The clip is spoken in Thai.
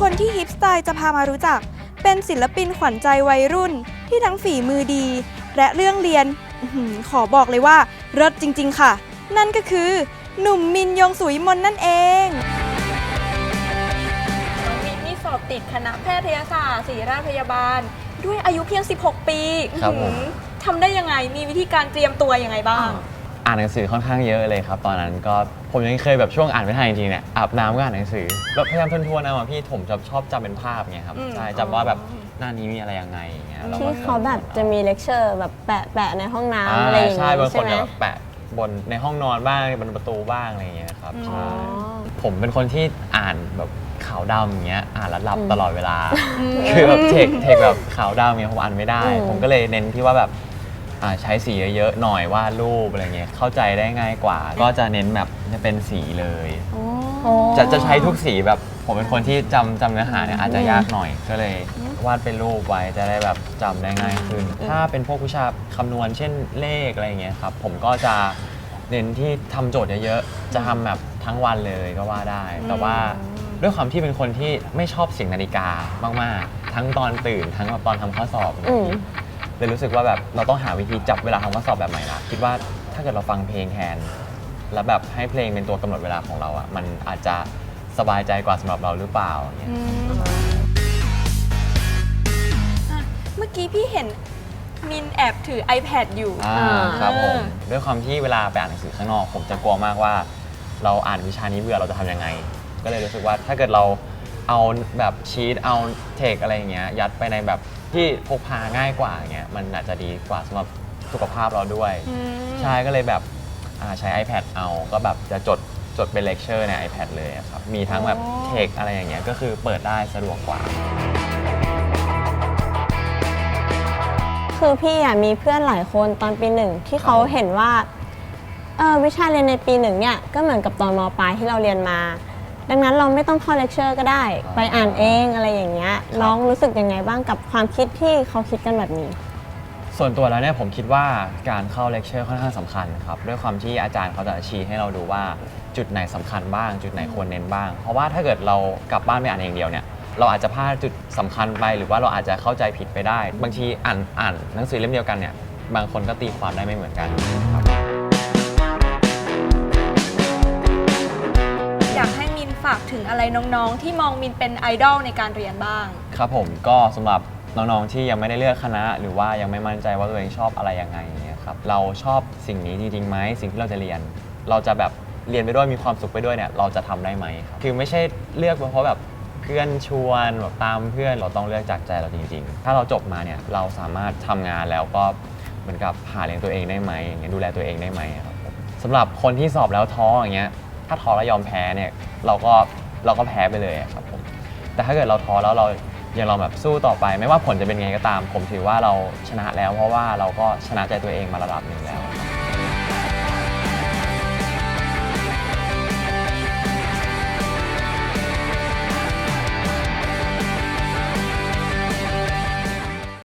คนที่ฮิปสไตล์จะพามารู้จัก เป็นศิลปินขวัญใจวัยรุ่น ที่ทั้งฝีมือดี และเรื่องเรียนอื้อหือขอบอกเลยว่าเลิศจริง ๆ ค่ะ นั่นก็คือ หนุ่มมินยงสุวิมลนั่นเองน้องมินนี่สอบติดคณะแพทยศาสตร์ศิริราชพยาบาล ด้วยอายุเพียง 16 ปีครับผมอื้อหือทำได้ยังไงมีวิธีการเตรียมตัวยังไงบ้าง อ่านหนังสือค่อนข้างเยอะเลยครับ ตอนนั้นก็ผมยังเคยแบบช่วงอ่านไม่ทันจริงๆเนี่ยอาบน้ำก็อ่านหนังสือแบบพยายามทวนทวนๆเอาอะพี่ผมจะชอบจำเป็นภาพไงครับอืม ใช่จำว่าแบบหน้านี้มีอะไรยังไงอย่างเงี้ยแล้วก็ที่เขาแบบจะมีเลคเชอร์แบบแปะแปะในห้องน้ำอ่าอะไรอย่างใช่งี้บางคใช่นไหม จะแบบแปะบนในห้องนอนบ้างบนประตูบ้างอะไรอย่างเงี้ยครับอืมใช่อ๋อผมเป็นคนที่อ่านแบบขาวดำอย่างเงี้ยอ่านแล้วหลับอืมตลอดเวลา คือแบบเทคเทคแบบขาวดำเนี่ยผมอ่านไม่ได้ อืม ผมก็เลยเน้นที่ว่าแบบ อ่าใช้สีเยอะๆหน่อยวาดรูปอะไรเงี้ยเข้าใจได้ง่ายกว่า ก็จะเน้นแบบจะเป็นสีเลยโอ้จะจะใช้ทุกสีแบบผมเป็นคนที่จำจำเนื้อหาเนี่ยอาจจะยากหน่อย ก็เลยวาดเป็นรูปไว้จะได้แบบจำได้ง่ายขึ้น ถ้าเป็นพวกวิชาคำนวณเช่นเลขอะไรเงี้ยครับผมก็จะเน้นที่ทำโจทย์เยอะๆจะทำแบบทั้งวันเลยก็ว่าได้ แต่ว่าด้วยความที่เป็นคนที่ไม่ชอบเสียงนาฬิกามากๆ ทั้งตอนตื่นทั้งแบบตอนทำข้อสอบอืมเลยรู้สึกว่าแบบเราต้องหาวิธีจับเวลาทำข้อสอบแบบใหม่ละคิดว่าถ้าเกิดเราฟังเพลงแทนแล้วแบบให้เพลงเป็นตัวกำหนดเวลาของเราอะมันอาจจะสบายใจกว่าสำหรับเราหรือเปล่าอย่างเงี้ย อะเมื่อกี้พี่เห็นมินแอบถือ iPad อยู่ อ่าอ่าครับผม ด้วยความที่เวลาไปอ่านหนังสือข้างนอก ผมจะกลัวมากว่า เราอ่านวิชานี้เบื่อเราจะทำยังไง ก็เลยรู้สึกว่าถ้าเกิดเรา เอาแบบชีตเอาเทคอะไรอย่างเงี้ยยัดไปในแบบที่พกพาง่ายกว่าอย่างเงี้ยมันอาจจะดีกว่าสำหรับสุขภาพเราด้วย อืม ใช่ก็เลยแบบอ่าใช้ iPad เอา ก็แบบจะจดจดเป็นเลคเชอร์ใน iPad เลยอะครับ มีทั้งแบบอ๋อ เทคอะไรอย่างเงี้ยก็คือเปิดได้สะดวกกว่า คือพี่อะมีเพื่อนหลายคนตอนปีหนึ่งที่เขาเห็นว่าเออวิชาเรียนในปีหนึ่งเนี่ยก็เหมือนกับตอนมปลายที่เราเรียนมา ดังนั้นเราไม่ต้องเข้าเลคเชอร์ก็ได้อ่าไปอ่านเองอะไรอย่างเงี้ยน้องรู้สึกยังไงบ้างกับความคิดที่เขาคิดกันแบบนี้ ส่วนตัวแล้วเนี่ยผมคิดว่าการเข้าเลคเชอร์ค่อนข้างสำคัญครับ ด้วยความที่อาจารย์เขาจะชี้ให้เราดูว่าจุดไหนสำคัญบ้าง จุดไหนควรเน้นบ้าง เพราะว่าถ้าเกิดเรากลับบ้านไปอ่านเองเดียวเนี่ยเราอาจจะพลาดจุดสำคัญไป หรือว่าเราอาจจะเข้าใจผิดไปได้ บางทีอ่านอ่านหนังสือเล่มเดียวกันเนี่ยบางคนก็ตีความได้ไม่เหมือนกันครับ ถึงอะไรน้องๆ ที่มองมินเป็นไอดอลในการเรียนบ้าง ครับผมก็สำหรับน้องๆที่ยังไม่ได้เลือกคณะ หรือว่ายังไม่มั่นใจว่าตัวเองชอบอะไรยังไงอย่างเงี้ยครับเราชอบสิ่งนี้จริงๆไหมสิ่งที่เราจะเรียน เราจะแบบเรียนไปด้วยมีความสุขไปด้วยเนี่ยเราจะทำได้ไหมครับคือไม่ใช่เลือกเพราะแบบเพื่อนชวนแบบตามเพื่อนเราต้องเลือกจากใจเราจริง ๆ ถ้าเราจบมาเนี่ยเราสามารถทำงานแล้วก็เหมือนกับหาเลี้ยงตัวเองได้ไหมอย่างเงี้ยดูแลตัวเองได้ไหมครับ สำหรับคนที่สอบแล้วท้ออย่างเงี้ย ถ้าท้อแล้วยอมแพ้เนี่ย เราก็ เราก็แพ้ไปเลยอะครับผมแต่ถ้าเกิดเราท้อแล้วเรายังลองแบบสู้ต่อไป ไม่ว่าผลจะเป็นไงก็ตาม ผมถือว่าเราชนะแล้ว เพราะว่าเราก็ชนะใจตัวเองมาระดับหนึ่งแล้วครับ